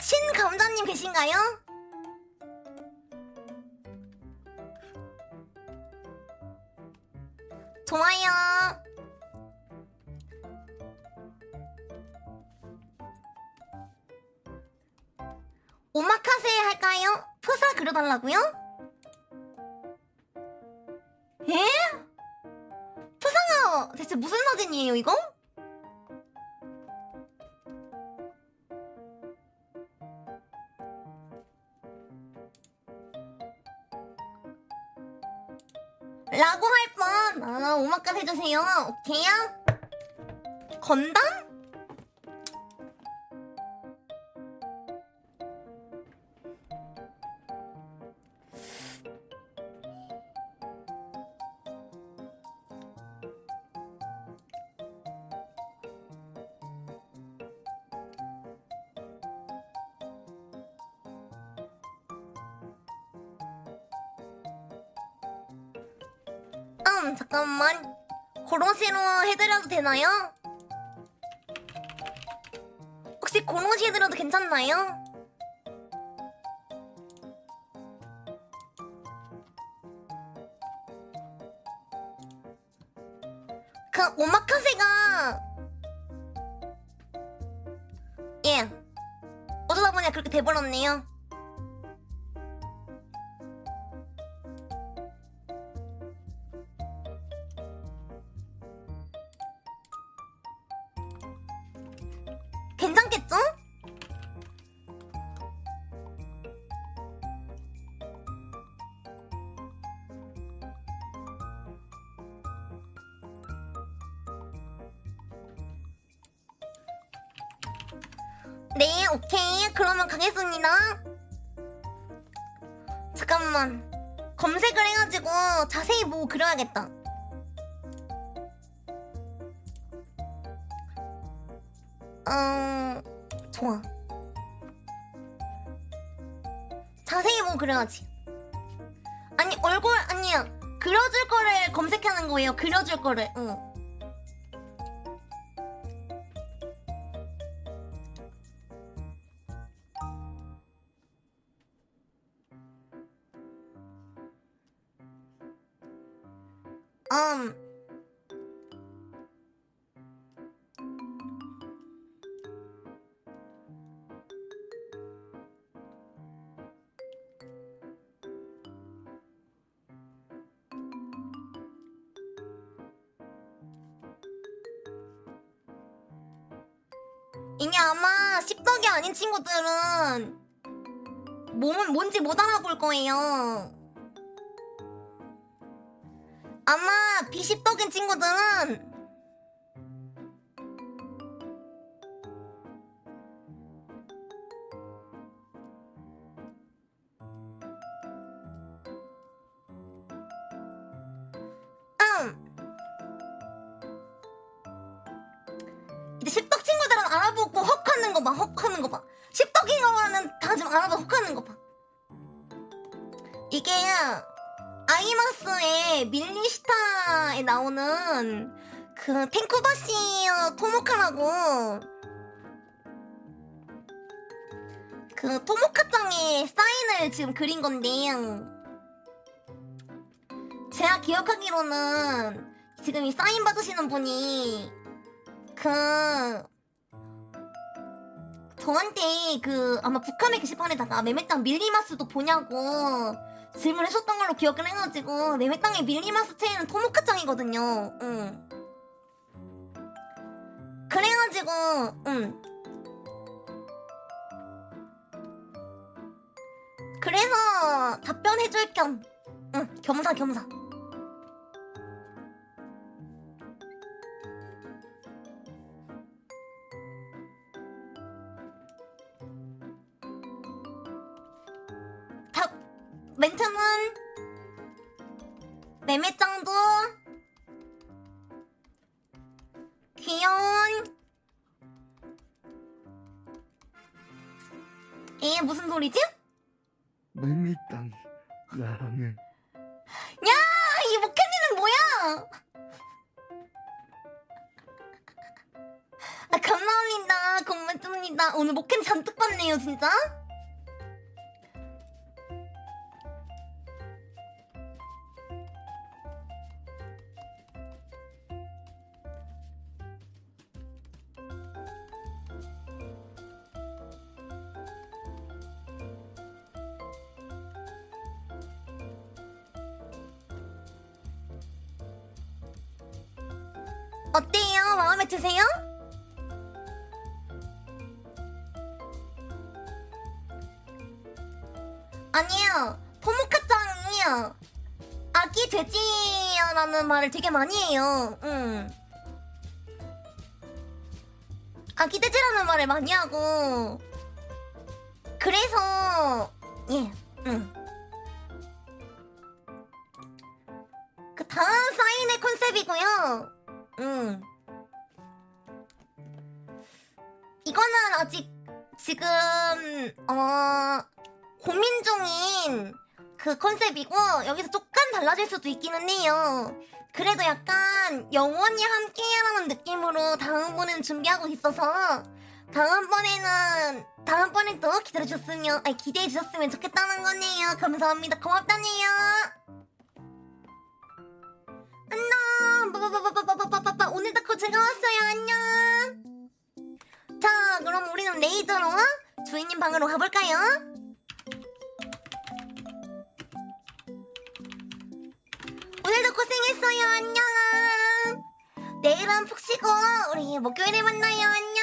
신 감자님 계신가요? 좋아요. 오마카세 할까요? 프사 그려달라고요? 에? 프사가 대체 무슨 사진이에요 이거? 라고 할 뻔. 아, 오마카세 해주세요. 오케이요? 건담? 음, 잠깐만. 고로시로 해드려도 되나요? 혹시 고로시 해드려도 괜찮나요? 그 오마카세가 예 어쩌다 보니 그렇게 돼버렸네요. 네, 오케이. 그러면 가겠습니다. 잠깐만. 검색을 해가지고 자세히 보고 그려야겠다. 음, 좋아. 자세히 보고 그려야지. 아니, 얼굴, 아니야. 그려줄 거를 검색하는 거예요. 그려줄 거를, 응. 음. 이게 아마 씹덕이 아닌 친구들은 몸은 뭔지 못 알아볼 거예요. 아마 비씹덕인 친구들은 음. 이제 십덕 친구들은 알아보고 헉 하는 거 봐, 헉 하는 거 봐. 십덕이라는 다 지금 알아보고 헉 하는 거 봐. 이게 아이마스의 밀리시타에 나오는 그 탱쿠바시 토모카라고. 그 토모카짱의 사인을 지금 그린 건데 제가 기억하기로는 지금 이 사인 받으시는 분이 그 저한테 그 아마 북한의 게시판에다가 매매땅 밀리마스도 보냐고 질문을 하셨던 걸로 기억을 해가지고 매매땅의 밀리마스 체에는 토모카짱이거든요. 응. 그래가지고 응. 그래서 답변해줄 겸 응, 겸사 겸사. 멘트는 매매짱도 귀여운 에 무슨 소리지? 멜미땅 사랑해 야, 이 목캔디는 뭐야? 아, 감사합니다. 고맙습니다. 오늘 목캔 잔뜩 받네요, 진짜. 드세요? 아니요. 토모카짱이요. 아기 돼지야라는 말을 되게 많이 해요. 응. 아기 돼지라는 말을 많이 하고. 그래서 예. 응. 그 다음 사인의 컨셉이고요. 응. 이거는 아직 지금 어 고민 중인 그 컨셉이고 여기서 조금 달라질 수도 있기는 해요. 그래도 약간 영원히 함께라는 느낌으로 다음번엔 준비하고 있어서 다음번에는 다음번에도 기다려 주셨으면 아니 기대해 주셨으면 좋겠다는 거네요. 감사합니다. 고맙다네요. 안녕. 빠바바바바바바바바 오늘도 곧 즐거웠어요. 안녕. 자, 그럼 우리는 레이저로 주인님 방으로 가볼까요? 오늘도 고생했어요. 안녕. 내일은 푹 쉬고 우리 목요일에 만나요. 안녕.